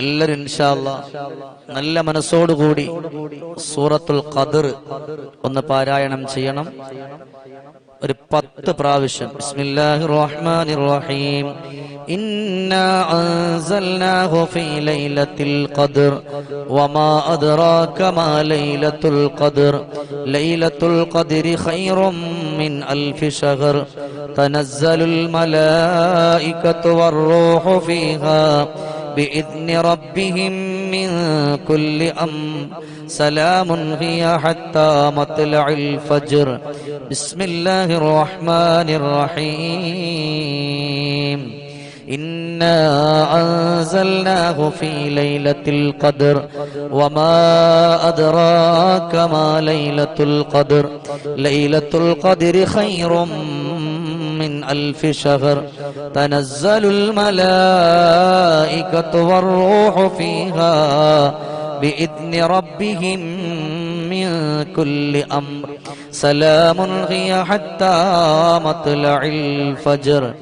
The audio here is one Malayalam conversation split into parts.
എല്ലാവരും നല്ല മനസ്സോടുകൂടി സൂറത്തുൽ ഖദർ ഒന്ന് പാരായണം ചെയ്യണം. ഒരു പത്ത് പ്രാവശ്യം. ബിസ്മില്ലാഹി റഹ്മാനി റഹീം ഇന്നാ അൻസൽനാഹു ഫീ ലൈലത്തിൽ വമാ മാ ലൈലത്തുൽ ലൈലത്തുൽ മിൻ ശഹർ മലായികത്തു വർ-റൂഹു ഫീഹാ. بإذن ربهم من كل أمر. سلام هي حتى مطلع الفجر. بسم الله الرحمن الرحيم. إنا أنزلناه في ليلة القدر. وما أدراك ما ليلة القدر. ليلة القدر خير ألف شهر تنزل الملائكة والروح فيها بإذن ربهم من كل أمر. سلام هي حتى مطلع الفجر.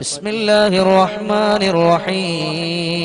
بسم الله الرحمن الرحيم.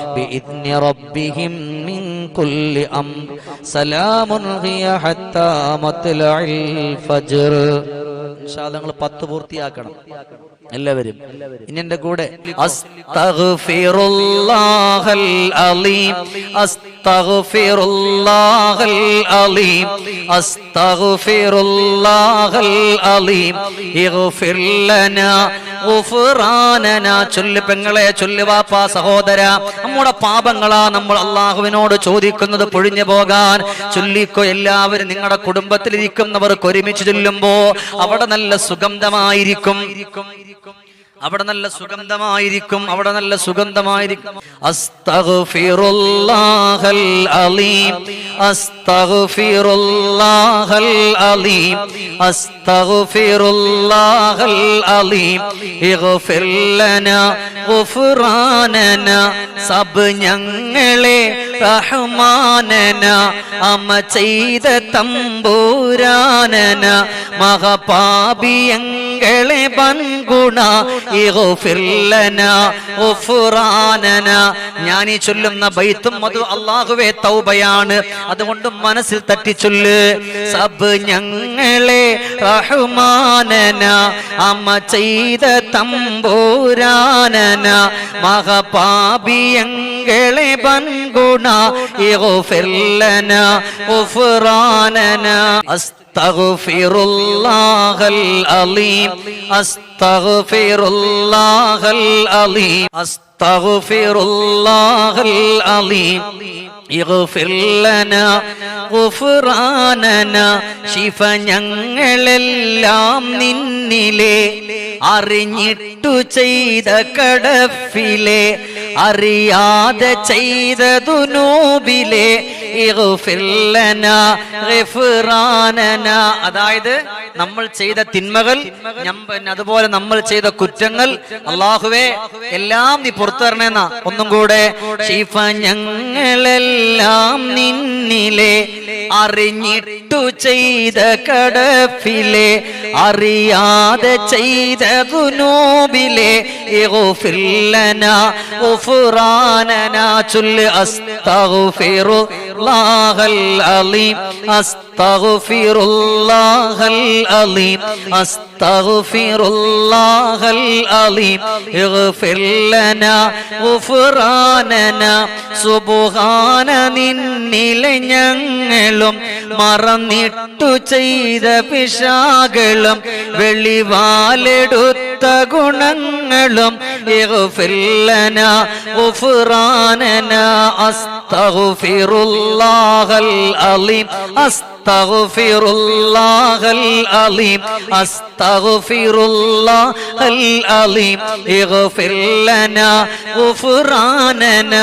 بإذن ربهم من كل أمر سلام هي حتى مطلع الفجر നിങ്ങൾ പത്ത് പൂർത്തിയാക്കണം എല്ലാവരും ഇനി എന്റെ കൂടെ അസ്തഗ്ഫിറുല്ലാഹൽ അലീം അസ്തഗ്ഫിറുല്ലാഹൽ അലീം അസ്തഗ്ഫിറുല്ലാഹൽ അലീം ഇഗ്ഫിർ ലനാ ഗുഫ്റാനന പെങ്ങളെ ചൊല്ലുവാപ്പാ സഹോദര. നമ്മുടെ പാപങ്ങളാ നമ്മൾ അള്ളാഹുവിനോട് ചോദിക്കുന്നത് പൊഴിഞ്ഞു പോകാൻ. ചൊല്ലിക്കോ എല്ലാവരും നിങ്ങളുടെ കുടുംബത്തിലിരിക്കുന്നവർക്ക് ഒരുമിച്ച് ചൊല്ലുമ്പോ അവിടെ നല്ല സുഗന്ധമായിരിക്കും. അവിടെ നല്ല സുഗന്ധമായിരിക്കും അവിടെ നല്ല സുഗന്ധമായിരിക്കും. അലീം അലീം അലീം. ഇഗ്ഫിർ ലനാ സബ് ഞങ്ങളെ റഹ്മാനന അമ ചെയ്ത തമ്പൂരാനന മഹപാപിയങ്ങളെ ബൻഗുണ ഞാൻ ഈ ചൊല്ലുന്ന ബൈത്തും അത് അള്ളാഹുവേ തൗബയാണ്. അതുകൊണ്ട് മനസ്സിൽ തട്ടിച്ചൊല്ല്. സബ് ഞങ്ങളെ റഹ്മാനന അമ്മ ചെയ്ത തമ്പൂരാനന منقلبا قنا اغفر لنا غفراننا استغفر الله العظيم استغفر الله العظيم استغفر الله العظيم ഇഗ്ഫിർ ലന ഗുഫ്റാനന ശിഫ ഞങ്ങളെല്ലാം നിന്നിലെ അറിഞ്ഞിട്ടു ചെയ്ത കടഫിലെ അറിയാതെ ചെയ്ത ദുനൂബിലെ ഇഗ്ഫിർലന ഗിഫ്റാനന. അതായത് നമ്മൾ ചെയ്ത തിന്മകൾ അതുപോലെ നമ്മൾ ചെയ്ത കുറ്റങ്ങൾ. അള്ളാഹുവേ എല്ലാം നീ പുറത്തു തരണേന്ന. ഒന്നും കൂടെ ഞങ്ങളെല്ലാം നിന്നിലെ അറിഞ്ഞിട്ടു ചെയ്ത കടഫിലെ അറിയാതെ ചെയ്ത ദുനൂബിലെ ഇഗ്ഫിർലന ഗുഫ്റാനന العليم أستغفر الله العليم أستغفر الله العليم اغفر لنا غفراننا സുബ്ഹാന നിന്നിലെ ഞങ്ങളും മറന്നിട്ടു ചെയ്ത പിശാകളും വെളിവാലെടുത്ത ഗുണങ്ങളും. ഇഗ്ഫിർ ലനാ ഗുഫ്റാനന അലീം. അസ്തഗ്ഫിറുല്ലാഹൽ അലീം. അസ്തഗ്ഫിറുല്ലാഹൽ അലീം. ഇഗ്ഫിർ ലനാ ഗുഫ്റാനന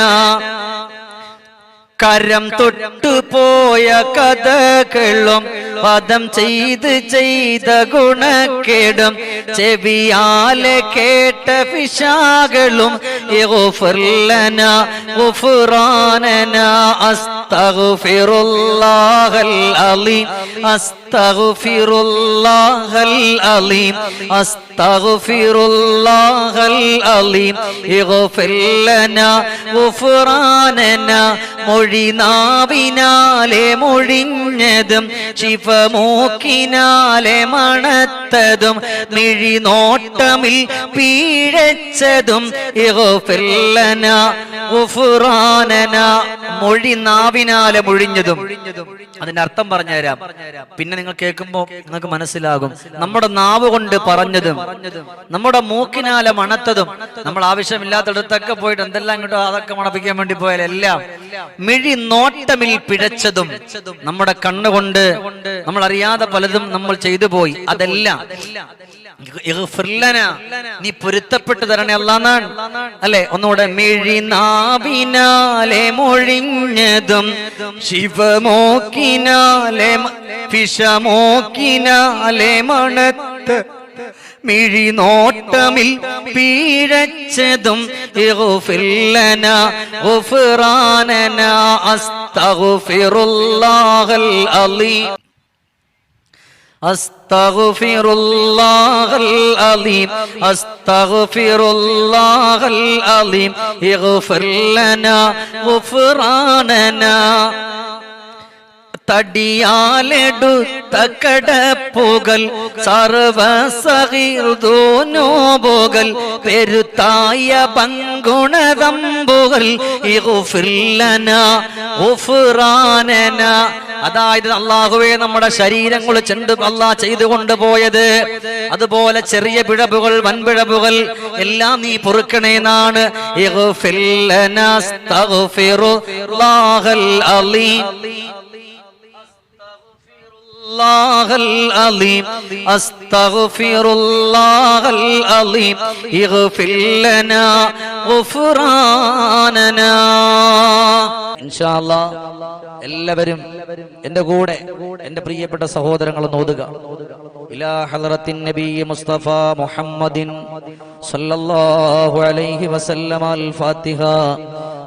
കരം തൊട്ടു പോയ കഥകളും പദം ചെയ്ത് ചെയ്ത ഗുണക്കേടും ചെവിയാലെ കേട്ട പിശാകളും ഇഗ്ഫിർലന അലീം അസ്തഗ്ഫിറുല്ലാഹൽ അലീം അസ്തഗ്ഫിറുല്ലാഹൽ അലീം الله അലീം. اغفر لنا غفراننا മൊഴി മൊഴിഞ്ഞതും ശിവമൂക്കിനാലെ മണത്തതും മിഴി നോട്ടമിൽ പീഴച്ചതും ഇഹുഫില്ലന ഉഫുറാനന മൊഴിനാവിനാലെ മൊഴി നാവിനാലെ മൊഴിഞ്ഞതും. അതിന്റെ അർത്ഥം പറഞ്ഞുതരാം. പിന്നെ നിങ്ങൾ കേൾക്കുമ്പോൾ നിങ്ങൾക്ക് മനസ്സിലാകും. നമ്മുടെ നാവ് കൊണ്ട് പറഞ്ഞതും നമ്മുടെ മൂക്കിനാലെ മണത്തതും നമ്മൾ ആവശ്യമില്ലാത്തടത്തൊക്കെ പോയിട്ട് എന്തെല്ലാം കിട്ടും അതൊക്കെ മണപ്പിക്കാൻ വേണ്ടി പോയാലെല്ലാം മിഴി നോട്ടമിൽ പിഴച്ചതും നമ്മുടെ കണ്ണുകൊണ്ട് നമ്മൾ അറിയാതെ പലതും നമ്മൾ ചെയ്തു പോയി. അതെല്ലാം. നീ പൊരുത്തപ്പെട്ടു തരണേ അല്ലാന്നാണ്. അല്ലെ? ഒന്നുകൂടെ മിഴി നാവിനാലെ മൊഴിഞ്ഞതും ശിവമോക്കിനാലെ പിഷമോക്കിനാലെ മണത്ത് മിഴി നോട്ടമിൽ പീഴച്ചതും അസ്തഗ്ഫിറുല്ലാഹൽ അലീം. أستغفر الله العظيم أستغفر الله العظيم اغفر لنا غفراننا. തടിയാലെടുത്ത കടപ്പുകൾ സർവസഹിർദോനോബുകൾ പെരുത്തായ പങ്കുണതമ്പുകൾ അതായത് അള്ളാഹുവേ നമ്മുടെ ശരീരങ്ങൾ ചെണ്ട് അള്ളാഹ് ചെയ്തു കൊണ്ടുപോയത്. അതുപോലെ ചെറിയ പിഴവുകൾ വൻപിഴവുകൾ എല്ലാം നീ പൊറുക്കണേന്നാണ് അലീം. الله العظيم أستغفر الله العظيم اغفر لنا غفراننا إن شاء الله എല്ലാവരും എന്റെ കൂടെ എന്റെ പ്രിയപ്പെട്ട സഹോദരങ്ങൾ നോതുക ഇലാ ഹളറത്തിൻ നബി മുസ്തഫ മുഹമ്മദിൻ സല്ലല്ലാഹു അലൈഹി വസല്ലമ അൽ ഫാത്തിഹ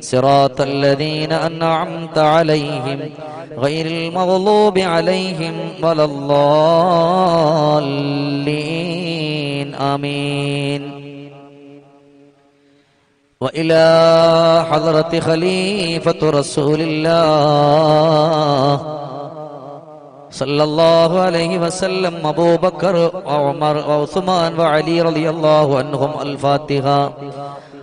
صراط الذين أنعمت عليهم غير المغضوب عليهم ولا الضالين. آمين. وإلى حضرة خليفة رسول الله صلى الله عليه وسلم أبو بكر وعمر وعثمان وعلي رضي الله عنهم الفاتحة.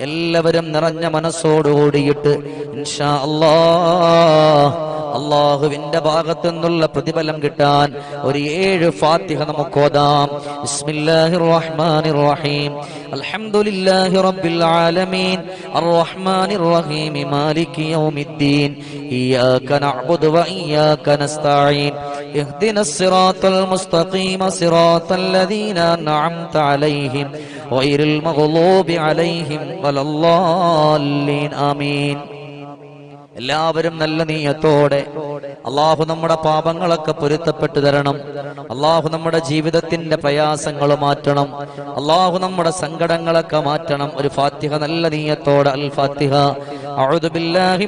എല്ലാവരും നിറഞ്ഞ മനസ്സോടുകൂടിയിട്ട് ഇൻഷാ അള്ളാഹുവിന്റെ ഭാഗത്തു നിന്നുള്ള പ്രതിഫലം കിട്ടാൻ ഒരു ഏഴ് ഫാത്തിഹ നമുക്ക് ഓതാം. ബിസ്മില്ലാഹിർ റഹ്മാനിർ റഹീം അൽഹംദുലില്ലാഹി റബ്ബിൽ ആലമീൻ. അർറഹ്മാനിർ റഹീം മാലികി യൗമിദ്ദീൻ. ഇയ്യാക നഅ്ബുദു ഇയ്യാക നസ്തഈൻ. اهدنا الصراط المستقيم صراط الذين أنعمت عليهم غير المغضوب عليهم ولا الضالين آمين എല്ലാവരും നല്ല നീയത്തോടെ അള്ളാഹു നമ്മുടെ പാപങ്ങളൊക്കെ പൊരുത്തപ്പെട്ടു തരണം അള്ളാഹു നമ്മുടെ ജീവിതത്തിന്റെ പ്രയാസങ്ങൾ മാറ്റണം അള്ളാഹു നമ്മുടെ സങ്കടങ്ങളൊക്കെ മാറ്റണം ഒരു ഫാത്തിഹ നല്ല നീയത്തോടെ അൽ ഫാത്തിഹ അഊദു ബില്ലാഹി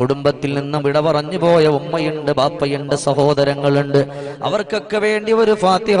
കുടുംബത്തിൽ നിന്ന് വിട പറഞ്ഞു പോയ ഉമ്മയുണ്ട് ബാപ്പയുണ്ട് സഹോദരങ്ങളുണ്ട്. അവർക്കൊക്കെ വേണ്ടി ഒരു ഫാത്തിഹ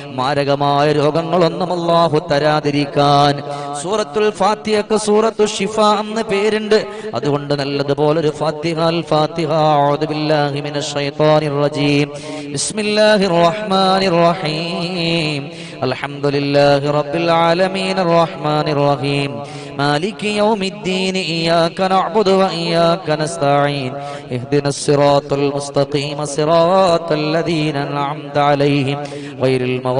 മാരകമായ രോഗങ്ങളൊന്നും അള്ളാഹു തരാതിരിക്കാൻ സൂറത്തുൽ ഫാത്തിഹക്ക് സൂറത്തു ഷിഫ എന്ന് പേരുണ്ട് അതുകൊണ്ട് നല്ലതുപോലെ ഒരു ഫാത്തിഹ അൽ ഫാത്തിഹ അഊദു ബില്ലാഹി മിനശ് ശൈത്വാനിർ റജീം ബിസ്മില്ലാഹിർ റഹ്മാനിർ റഹീം അൽഹംദുലില്ലാഹി റബ്ബിൽ ആലമീൻ റഹ്മാനിർ റഹീം مالك يوم الدين إياك نعبد وإياك نستعين اهدنا الصراط المستقيم صراط الذين أنعمت عليهم غير المغضوب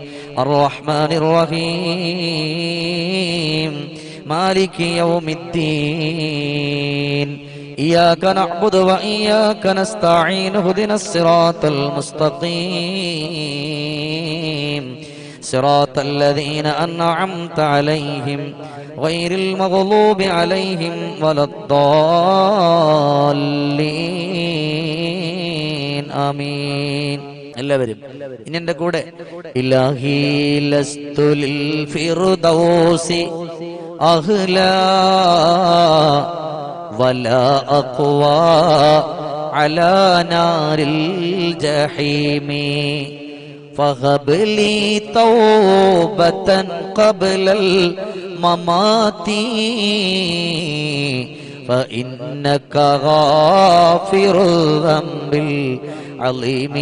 الرحمن الرحيم. مالك يوم الدين. إياك نعبد وإياك نستعين اهدنا الصراط المستقيم. صراط الذين أنعمت عليهم غير المغضوب عليهم ولا الضالين. آمين. എല്ലാവരും ഇനി എന്റെ കൂടെ ഇലാഹി ലസ്തുലിൽ ഫിർദൗസി അഹ്ലാ ولا أقوى على نار الجحيم فهب لي توبة قبل الممات فإنك غافر الذنب العظيم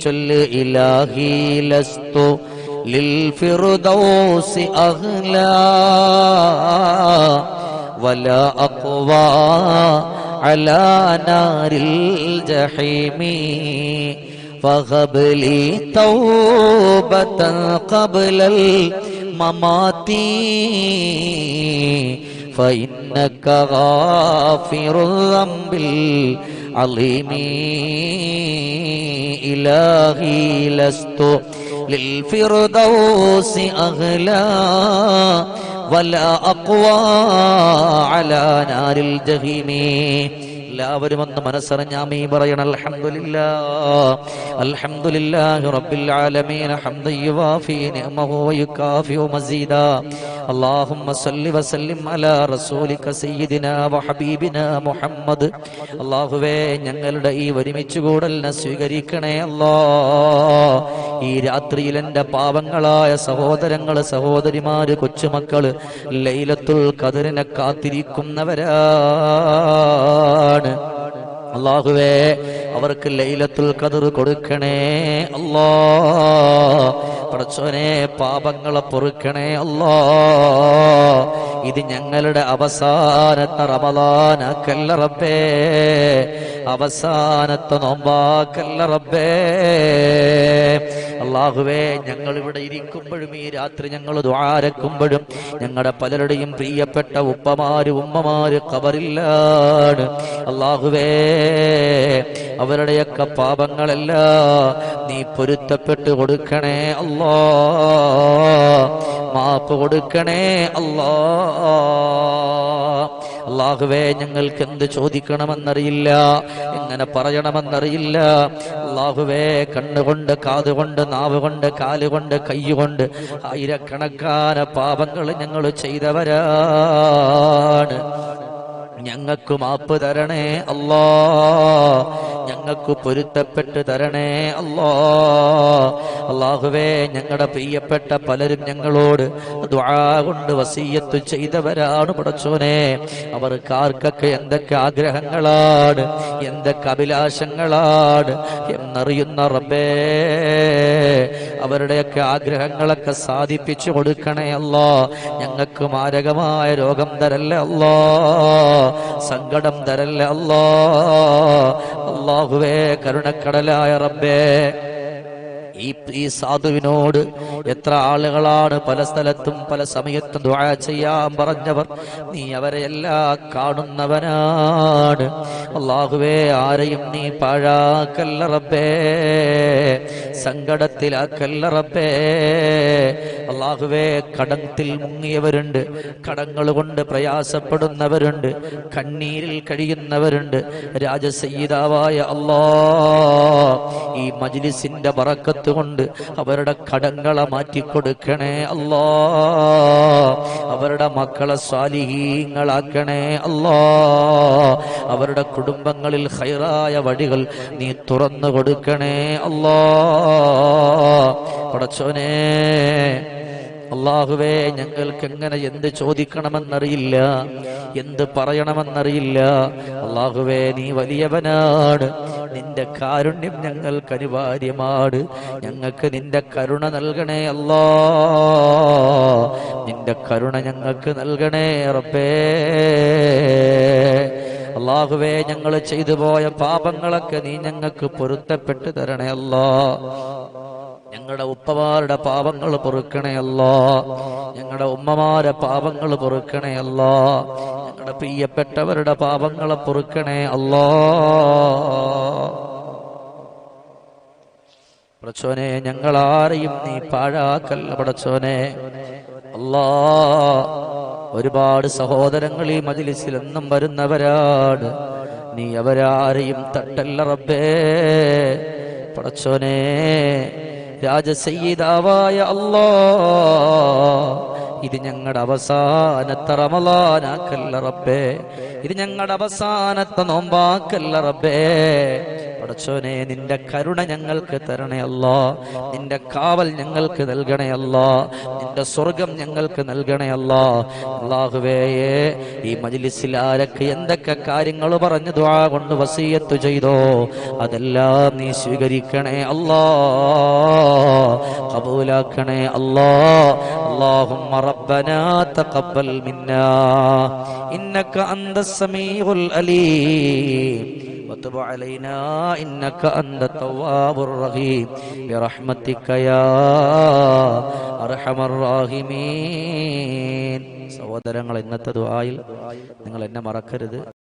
جل إلهي لست للفردوس أغلى ولا أقوى على نار الجحيم فغب لي توبة قبل الممات فإنك غافر الذنب العظيم إلهي لست للفردوس أغلى ولا أقوى على نار الجحيم. എല്ലാവരും ഒന്ന് മനസ്സറിഞ്ഞാമീ പറയണം അൽഹംദുലില്ലാ അൽഹംദുലില്ലാഹി റബ്ബിൽ ആലമീൻ ഹംദൻ യുവാഫി നിഅമഹു വയുകാഫിഉ മസീദാ اللهم صل وسلم على رسولك سيدنا وحبيبنا മുഹമ്മദ് അല്ലാഹുവേ ഞങ്ങളുടെ ഈ ഒരുമിച്ച് കൂടലിനെ സ്വീകരിക്കണേ അല്ലാ ഈ രാത്രിയിൽ എൻ്റെ പാവങ്ങളായ സഹോദരങ്ങള് സഹോദരിമാര് കൊച്ചുമക്കള് ലൈലത്തുൽ കതിരിനെ കാത്തിരിക്കുന്നവരാണ് അള്ളാഹുവേ അവർക്ക് ലൈലത്തുൽ കതിർ കൊടുക്കണേ അല്ലാ. പടച്ചോനെ പാപങ്ങളെ പൊറുക്കണേ അല്ലാ. ഇത് ഞങ്ങളുടെ അവസാനത്തെ റമദാനക്കല്ല റബ്ബേ. അവസാനത്തെ നോമ്പാക്കല്ല റബ്ബേ. അള്ളാഹുവേ ഞങ്ങൾ ഇവിടെ ഇരിക്കുമ്പോഴും ഈ രാത്രി ഞങ്ങൾ ദ്വാരക്കുമ്പോഴും ഞങ്ങളുടെ പലരുടെയും പ്രിയപ്പെട്ട ഉപ്പമാര് ഉമ്മമാര് കബറില്ലാണ് അള്ളാഹുവേ അവരുടെയൊക്കെ പാപങ്ങളല്ല നീ പൊരുത്തപ്പെട്ട് കൊടുക്കണേ അല്ലാ. മാപ്പ് കൊടുക്കണേ അല്ലാ. അള്ളാഹുവേ ഞങ്ങൾക്ക് എന്ത് ചോദിക്കണമെന്നറിയില്ല. എങ്ങനെ പറയണമെന്നറിയില്ല. അള്ളാഹുവേ കണ്ണുകൊണ്ട് കാതുകൊണ്ട് നാവ് കൊണ്ട് കാലുകൊണ്ട് കൈകൊണ്ട് ആയിരക്കണക്കാന പാപങ്ങൾ ഞങ്ങൾ ചെയ്തവരാണ്. ഞങ്ങൾക്ക് മാപ്പ് തരണേ അല്ലോ. ഞങ്ങൾക്ക് പൊരുത്തപ്പെട്ട് തരണേ അല്ലോ. അള്ളാഹുവേ ഞങ്ങളുടെ പ്രിയപ്പെട്ട പലരും ഞങ്ങളോട് കൊണ്ട് വസീയത്ത് ചെയ്തവരാണ് പടച്ചോനെ. അവർക്ക് ആർക്കൊക്കെ എന്തൊക്കെ ആഗ്രഹങ്ങളാണ് എന്തൊക്കെ അഭിലാഷങ്ങളാണ് എന്നറിയുന്ന റബ്ബേ. അവരുടെയൊക്കെ ആഗ്രഹങ്ങളൊക്കെ സാധിപ്പിച്ചു കൊടുക്കണേ അല്ലോ. ഞങ്ങൾക്ക് മാരകമായ രോഗം തരല്ലേ അല്ലോ. സങ്കടം തരല്ലേ അല്ലോ. അള്ളാഹുവേ കരുണക്കടലായ റബ്ബേ. ഈ ഈ സാധുവിനോട് എത്ര ആളുകളാണ് പല സ്ഥലത്തും പല സമയത്തും ദുആ ചെയ്യാൻ പറഞ്ഞവർ. നീ അവരെ എല്ലാം കാണുന്നവനാണ്. അള്ളാഹുവേ ആരെയും നീ പാഴാക്കല്ല റബ്ബേ. സങ്കടത്തിലാക്കല്ല റബ്ബേ അള്ളാഹുവേ കടത്തിൽ മുങ്ങിയവരുണ്ട്. കടങ്ങൾ കൊണ്ട് പ്രയാസപ്പെടുന്നവരുണ്ട്. കണ്ണീരിൽ കഴിയുന്നവരുണ്ട്. രാജസയ്യിതാവായ അള്ളാ ഈ മജ്ലിസിന്റെ പറക്കത്ത് കൊണ്ട് അവരുടെ കടങ്ങളെ മാറ്റിക്കൊടുക്കണേ അല്ലാ അവരുടെ മക്കളെ സ്വാലിഹീങ്ങളാക്കണേ അല്ലാ അവരുടെ കുടുംബങ്ങളിൽ ഹൈറായ വഴികൾ നീ തുറന്നു കൊടുക്കണേ അല്ലാ പടച്ചോനേ അള്ളാഹുവേ ഞങ്ങൾക്ക് എങ്ങനെ എന്ത് ചോദിക്കണമെന്നറിയില്ല എന്ത് പറയണമെന്നറിയില്ല. അള്ളാഹുവേ നീ വലിയവനാണ് നിന്റെ കാരുണ്യം ഞങ്ങൾക്ക് അനിവാര്യമാണ്. ഞങ്ങൾക്ക് നിന്റെ കരുണ നൽകണേ അല്ലാ. നിന്റെ കരുണ ഞങ്ങൾക്ക് നൽകണേ റബ്ബേ. അള്ളാഹുവേ ഞങ്ങൾ ചെയ്തു പോയ പാപങ്ങളൊക്കെ നീ ഞങ്ങൾക്ക് പൊരുത്തപ്പെട്ട് തരണേ അല്ലാ. ഞങ്ങളുടെ ഉപ്പമാരുടെ പാപങ്ങൾ പൊറുക്കണയല്ലോ ഞങ്ങളുടെ ഉമ്മമാരെ പാപങ്ങൾ പൊറുക്കണയല്ലോ ഞങ്ങളുടെ പ്രിയപ്പെട്ടവരുടെ പാപങ്ങളെ പൊറുക്കണേ അല്ലോ. പടച്ചോനെ ഞങ്ങളാരെയും നീ പാഴാക്കല്ല പടച്ചോനെ. അല്ലാ. ഒരുപാട് സഹോദരങ്ങൾ ഈ മജിലിസിൽ എന്നും വരുന്നവരാണ്. നീ അവരാരെയും തട്ടല്ല റബ്ബേ. പടച്ചോനെ രാജസയ്യിദാവായ അല്ലാ ഇത് ഞങ്ങളുടെ അവസാനത്തെ റമലാനാക്കല്ല റബ്ബേ. ഇത് ഞങ്ങളുടെ അവസാനത്തെ നോമ്പാക്കല്ല റബ്ബേ. പടച്ചോനെ നിന്റെ കരുണ ഞങ്ങൾക്ക് തരണേ അല്ലോ നിന്റെ കാവൽ ഞങ്ങൾക്ക് നൽകണേ അല്ലോ നിന്റെ സ്വർഗം ഞങ്ങൾക്ക് നൽകണേ അല്ലോ അള്ളാഹുവേയെ ഈ മജിലിസിൽ ആരൊക്കെ എന്തൊക്കെ കാര്യങ്ങൾ പറഞ്ഞു ദ്വാ കൊണ്ട് വസീയത്ത് ചെയ്തോ അതെല്ലാം നീ സ്വീകരിക്കണേ അല്ലോ കബൂലാക്കണേ അല്ലോ اللهم ربنا تقبل منا إنك أنت السميع الأليم وتب علينا إنك أنت التواب الرحيم برحمتك يا أرحم الراحمين സഹോദരങ്ങൾ ഇന്നത്തെ ദുആയിൽ നിങ്ങൾ എന്നെ മറക്കരുത്